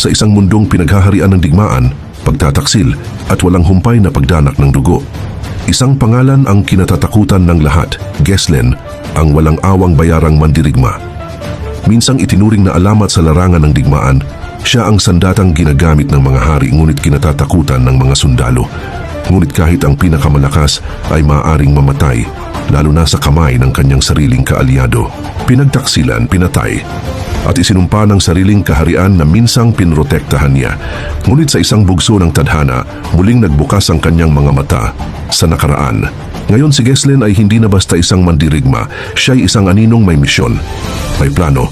sa isang mundong pinaghaharian ng digmaan, pagtataksil at walang humpay na pagdanak ng dugo. Isang pangalan ang kinatatakutan ng lahat, Geslen, ang walang awang bayarang mandirigma. Minsang itinuring na alamat sa larangan ng digmaan, siya ang sandatang ginagamit ng mga hari ngunit kinatatakutan ng mga sundalo. Ngunit kahit ang pinakamalakas ay maaaring mamatay, lalo na sa kamay ng kanyang sariling kaalyado. Pinagtaksilan, pinatay, at isinumpa ng sariling kaharian na minsang pinrotektahan niya. Ngunit sa isang bugso ng tadhana, muling nagbukas ang kanyang mga mata sa nakaraan. Ngayon si Geslen ay hindi na basta isang mandirigma, siya ay isang aninong may misyon. May plano,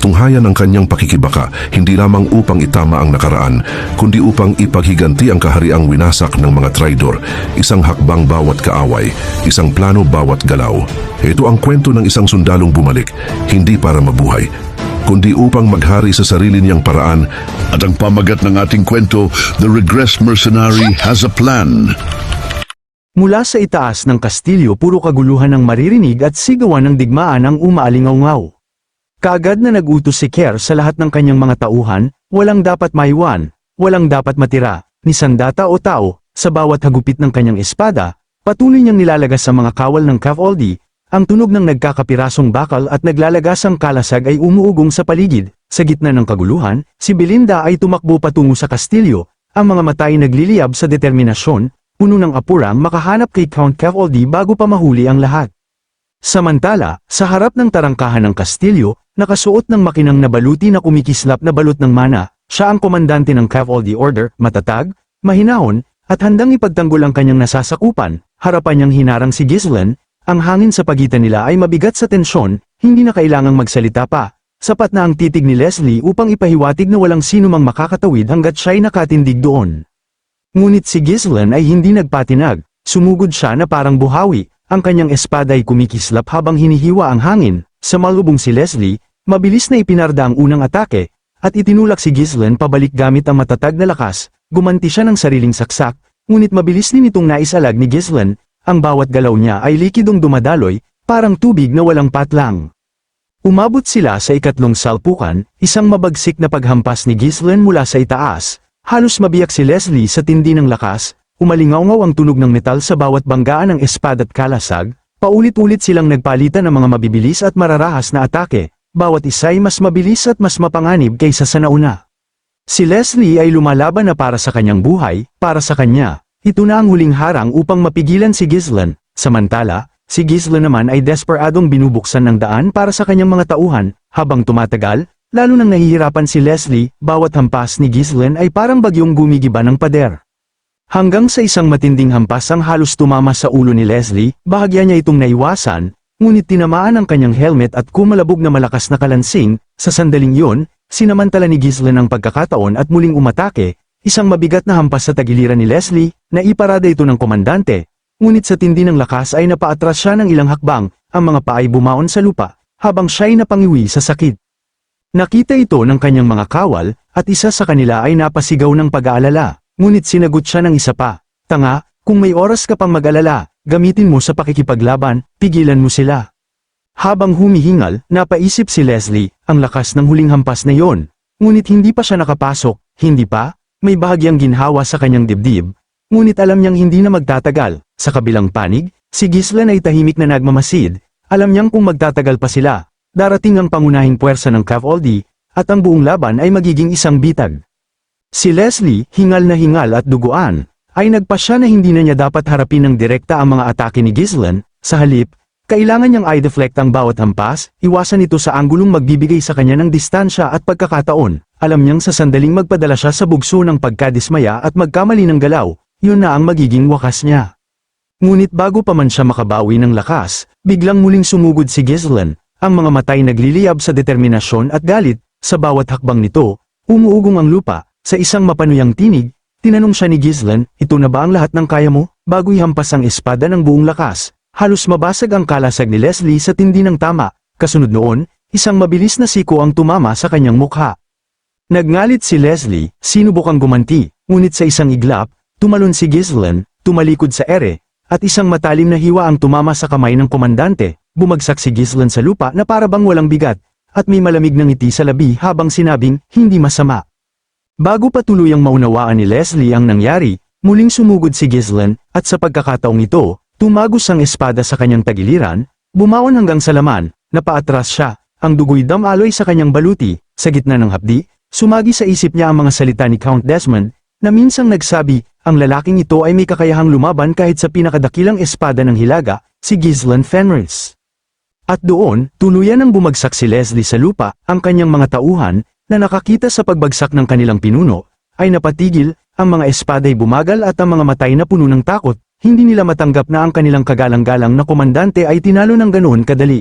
tunghayan ang kanyang pakikibaka hindi lamang upang itama ang nakaraan, kundi upang ipaghiganti ang kahariang winasak ng mga traidor, isang hakbang bawat kaaway, isang plano bawat galaw. Ito ang kwento ng isang sundalong bumalik, hindi para mabuhay, kundi upang maghari sa sarili niyang paraan At ang pamagat ng ating kwento, The Regress Mercenary has a plan. Mula sa itaas ng kastilyo puro kaguluhan ang maririnig at sigawan ng digmaan ang umaalingaw Kaagad na nagutos si Kerr sa lahat ng kanyang mga tauhan, walang dapat maiwan, walang dapat matira, ni sandata o tao, sa bawat hagupit ng kanyang espada, patuloy niyang nilalagas sa mga kawal ng cavalry, ang tunog ng nagkakapirasong bakal at naglalagasang kalasag ay umuugong sa paligid, sa gitna ng kaguluhan, si Belinda ay tumakbo patungo sa kastilyo, ang mga mata ay nagliliyab sa determinasyon, puno ng apurang makahanap kay Count Cavaldi bago pa mahuli ang lahat. Samantala, sa harap ng tarangkahan ng kastilyo, nakasuot ng makinang na baluti na kumikislap na balot ng mana, siya ang komandante ng Cavalry Order, matatag, mahinahon, at handang ipagtanggol ang kanyang nasasakupan, harapan niyang hinarang si Ghislaine, ang hangin sa pagitan nila ay mabigat sa tensyon, hindi na kailangang magsalita pa, sapat na ang titig ni Leslie upang ipahiwatig na walang sino mang makakatawid hanggat siya'y nakatindig doon. Ngunit si Ghislaine ay hindi nagpatinag, sumugod siya na parang buhawi, ang kanyang espada ay kumikislap habang hinihiwa ang hangin, sa malubong si Leslie, mabilis na ipinarda ang unang atake, at itinulak si Ghislaine pabalik gamit ang matatag na lakas, gumanti siya ng sariling saksak, ngunit mabilis din itong naisalag ni Ghislaine, ang bawat galaw niya ay likidong dumadaloy, parang tubig na walang patlang. Umabot sila sa ikatlong salpukan, isang mabagsik na paghampas ni Ghislaine mula sa itaas, halos mabiyak si Leslie sa tindi ng lakas, umalingaw ang tunog ng metal sa bawat banggaan ng espada't kalasag, Paulit-ulit silang nagpalitan ng mga mabibilis at mararahas na atake, bawat isa ay mas mabilis at mas mapanganib kaysa sa nauna. Si Leslie ay lumalaban na para sa kanyang buhay, para sa kanya. Ito na ang huling harang upang mapigilan si Ghislaine. Samantala, si Ghislaine naman ay desperadong binubuksan ng daan para sa kanyang mga tauhan, habang tumatagal, lalo nang nahihirapan si Leslie, bawat hampas ni Ghislaine ay parang bagyong gumigiba ng pader. Hanggang sa isang matinding hampas ang halos tumama sa ulo ni Leslie, bahagya niya itong naiwasan, ngunit tinamaan ang kanyang helmet at kumalabog na malakas na kalansing, sa sandaling yun, sinamantala ni Ghislaine ang pagkakataon at muling umatake, isang mabigat na hampas sa tagiliran ni Leslie, na iparada ito ng komandante, ngunit sa tindi ng lakas ay napaatras siya ng ilang hakbang, ang mga paay bumaon sa lupa, habang siya'y napangiwi sa sakit. Nakita ito ng kanyang mga kawal, at isa sa kanila ay napasigaw ng pag-aalala. Ngunit sinagot siya ng isa pa, Tanga, kung may oras ka pang mag-alala, gamitin mo sa pakikipaglaban, pigilan mo sila. Habang humihingal, napaisip si Leslie, ang lakas ng huling hampas na yon. Ngunit hindi pa siya nakapasok, hindi pa, may bahagyang ginhawa sa kanyang dibdib. Ngunit alam niyang hindi na magtatagal, sa kabilang panig, si Gislan ay tahimik na nagmamasid, alam niyang kung magtatagal pa sila, darating ang pangunahing puwersa ng Cavalry, at ang buong laban ay magiging isang bitag. Si Leslie, hingal na hingal at duguan, ay nagpasya na hindi na niya dapat harapin ng direkta ang mga atake ni Ghislaine, sa halip, kailangan niyang i-deflect ang bawat hampas, iwasan ito sa anggulong magbibigay sa kanya ng distansya at pagkakataon, alam niyang sa sandaling magpadala siya sa bugso ng pagkadismaya at magkamali ng galaw, yun na ang magiging wakas niya. Ngunit bago pa man siya makabawi ng lakas, biglang muling sumugod si Ghislaine, ang mga matay nagliliyab sa determinasyon at galit, sa bawat hakbang nito, umuugong ang lupa, sa isang mapanuyang tinig, tinanong siya ni Ghislaine, ito na ba ang lahat ng kaya mo? Bago ihampas ang espada ng buong lakas, halos mabasag ang kalasag ni Leslie sa tindi ng tama, kasunod noon, isang mabilis na siko ang tumama sa kanyang mukha. Nagngalit si Leslie, sinubukang gumanti, ngunit sa isang iglap, tumalon si Ghislaine, tumalikod sa ere, at isang matalim na hiwa ang tumama sa kamay ng komandante, bumagsak si Ghislaine sa lupa na parabang walang bigat, at may malamig na ngiti sa labi habang sinabing, hindi masama. Bago pa tuluyang maunawaan ni Leslie ang nangyari, muling sumugod si Ghislaine, at sa pagkakataong ito, tumagos ang espada sa kanyang tagiliran, bumaon hanggang sa laman, napaatras siya, ang dugoy damaloy sa kanyang baluti, sa gitna ng hapdi, sumagi sa isip niya ang mga salita ni Count Desmond, na minsang nagsabi, ang lalaking ito ay may kakayahang lumaban kahit sa pinakadakilang espada ng hilaga, si Ghislaine Fenris. At doon, tuluyan ang bumagsak si Leslie sa lupa, ang kanyang mga tauhan, na nakakita sa pagbagsak ng kanilang pinuno, ay napatigil, ang mga espada ay bumagal at ang mga matay na puno ng takot, hindi nila matanggap na ang kanilang kagalang-galang na komandante ay tinalo ng ganoon kadali.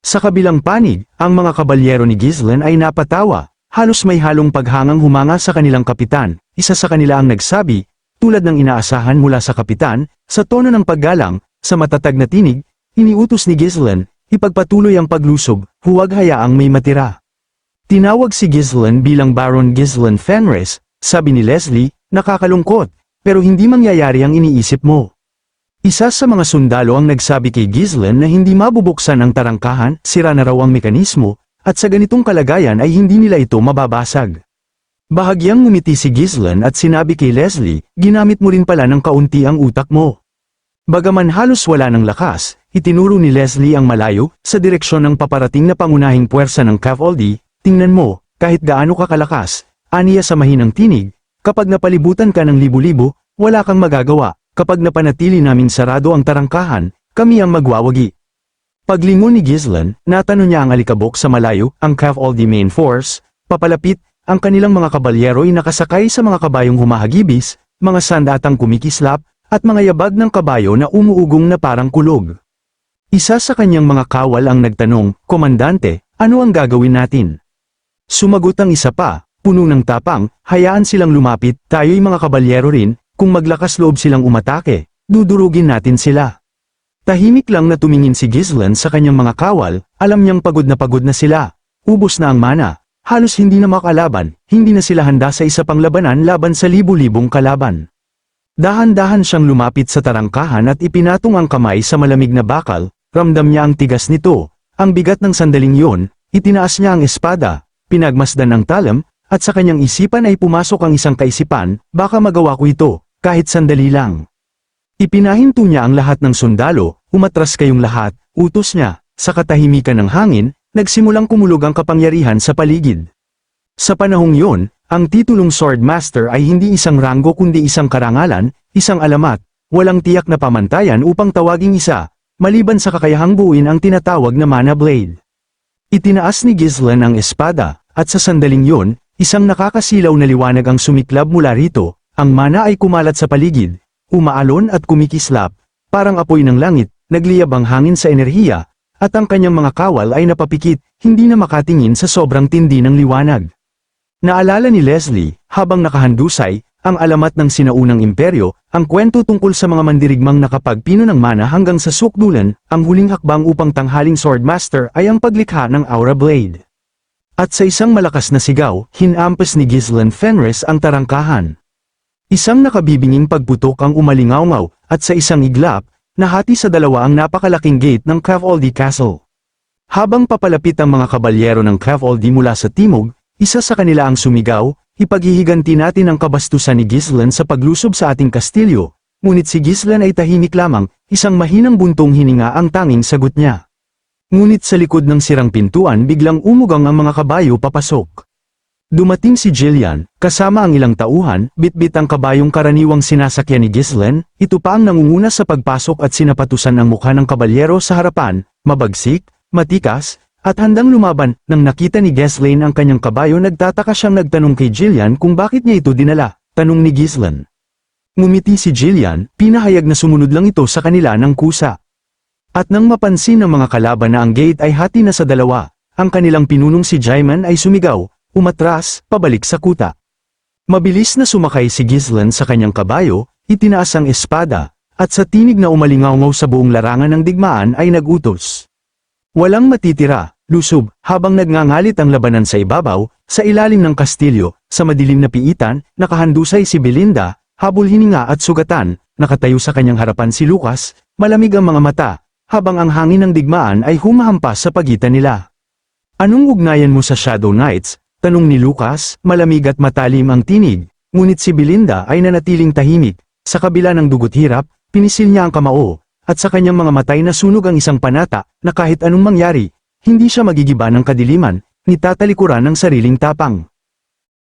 Sa kabilang panig, ang mga kabalyero ni Ghislaine ay napatawa, halos may halong paghangang humanga sa kanilang kapitan, isa sa kanila ang nagsabi, tulad ng inaasahan mula sa kapitan, sa tono ng paggalang, sa matatag na tinig, iniutos ni Ghislaine, ipagpatuloy ang paglusob, huwag hayaang may matira. Tinawag si Ghislaine bilang Baron Ghislaine Fenris, sabi ni Leslie, nakakalungkot, pero hindi mangyayari ang iniisip mo. Isa sa mga sundalo ang nagsabi kay Ghislaine na hindi mabubuksan ang tarangkahan, sira na raw ang mekanismo, at sa ganitong kalagayan ay hindi nila ito mababasag. Bahagyang ngumiti si Ghislaine at sinabi kay Leslie, ginamit mo rin pala ng kaunti ang utak mo. Bagaman halos wala ng lakas, itinuro ni Leslie ang malayo, sa direksyon ng paparating na pangunahing puwersa ng cavalry, tingnan mo, kahit gaano ka kalakas, aniya sa mahinang tinig, kapag napalibutan ka ng libu-libo, wala kang magagawa, kapag napanatili naming sarado ang tarangkahan, kami ang magwawagi. Paglingon ni Ghislaine, natanong niya ang alikabok sa malayo, ang cavalry main force, papalapit, ang kanilang mga kabalyero ay nakasakay sa mga kabayong humahagibis, mga sandatang kumikislap, at mga yabag ng kabayo na umuugong na parang kulog. Isa sa kanyang mga kawal ang nagtanong, Komandante, ano ang gagawin natin? Sumagot ang isa pa, puno ng tapang, hayaan silang lumapit, tayo'y mga kabalyero rin, kung maglakas loob silang umatake, dudurugin natin sila. Tahimik lang na tumingin si Ghislaine sa kanyang mga kawal, alam niyang pagod na pagod na sila. Ubos na ang mana, halos hindi na makalaban, hindi na sila handa sa isa pang labanan laban sa libu-libong kalaban. Dahan-dahan siyang lumapit sa tarangkahan at ipinatong ang kamay sa malamig na bakal, ramdam niya ang tigas nito, ang bigat ng sandaling yon, itinaas niya ang espada, pinagmasdan ng talam, at sa kanyang isipan ay pumasok ang isang kaisipan, baka magawa ko ito, kahit sandali lang. Ipinahinto niya ang lahat ng sundalo, umatras kayong lahat, utos niya, sa katahimikan ng hangin, nagsimulang kumulog ang kapangyarihan sa paligid. Sa panahong yon, ang titulong Swordmaster ay hindi isang ranggo kundi isang karangalan, isang alamat, walang tiyak na pamantayan upang tawaging isa, maliban sa kakayahang buuin ang tinatawag na Mana Blade. Itinaas ni Ghislaine ang espada, at sa sandaling yon, isang nakakasilaw na liwanag ang sumiklab mula rito, ang mana ay kumalat sa paligid, umaalon at kumikislap, parang apoy ng langit, nagliyab ang hangin sa enerhiya, at ang kanyang mga kawal ay napapikit, hindi na makatingin sa sobrang tindi ng liwanag. Naalala ni Leslie, habang nakahandusay, ang alamat ng sinaunang imperyo, ang kwento tungkol sa mga mandirigmang nakapagpino ng mana hanggang sa sukdulan, ang huling hakbang upang tanghaling swordmaster ay ang paglikha ng Aura Blade. At sa isang malakas na sigaw, hinampas ni Ghislaine Fenris ang tarangkahan. Isang nakabibinging pagputok ang umalingaw at sa isang iglap, nahati sa dalawa ang napakalaking gate ng Cavaldi Castle. Habang papalapit ang mga kabalyero ng Cavaldi mula sa timog, isa sa kanila ang sumigaw, ipaghihiganti natin ang kabastusan ni Ghislaine sa paglusob sa ating kastilyo, ngunit si Ghislaine ay tahimik lamang, isang mahinang buntong hininga ang tanging sagot niya. Ngunit sa likod ng sirang pintuan biglang umugang ang mga kabayo papasok. Dumating si Jillian, kasama ang ilang tauhan, bitbit ang kabayong karaniwang sinasakyan ni Ghislaine, ito pa ang nangunguna sa pagpasok at sinapatusan ang mukha ng kabalyero sa harapan, mabagsik, matikas, at handang lumaban, nang nakita ni Ghislaine ang kanyang kabayo nagtataka siyang nagtanong kay Jillian kung bakit niya ito dinala, tanong ni Ghislaine. Ngumiti si Jillian, pinahayag na sumunod lang ito sa kanila ng kusa. At nang mapansin ng mga kalaban na ang gate ay hati na sa dalawa, ang kanilang pinunong si Jaiman ay sumigaw, umatras, pabalik sa kuta. Mabilis na sumakay si Ghislaine sa kanyang kabayo, itinaas ang espada, at sa tinig na umalingaw sa buong larangan ng digmaan ay nagutos. Walang matitira, lusob, habang nagngangalit ang labanan sa ibabaw, sa ilalim ng kastilyo, sa madilim na piitan, nakahandusay si Belinda, habol hininga at sugatan, nakatayo sa kanyang harapan si Lucas, malamig ang mga mata, habang ang hangin ng digmaan ay humahampas sa pagitan nila. Anong ugnayan mo sa Shadow Knights, Tanong ni Lucas, malamig at matalim ang tinig, ngunit si Belinda ay nanatiling tahimik. Sa kabila ng dugot hirap, pinisil niya ang kamao, at sa kanyang mga matay nasunog ang isang panata, na kahit anong mangyari, hindi siya magigiba ng kadiliman, ni tatalikuran ng sariling tapang.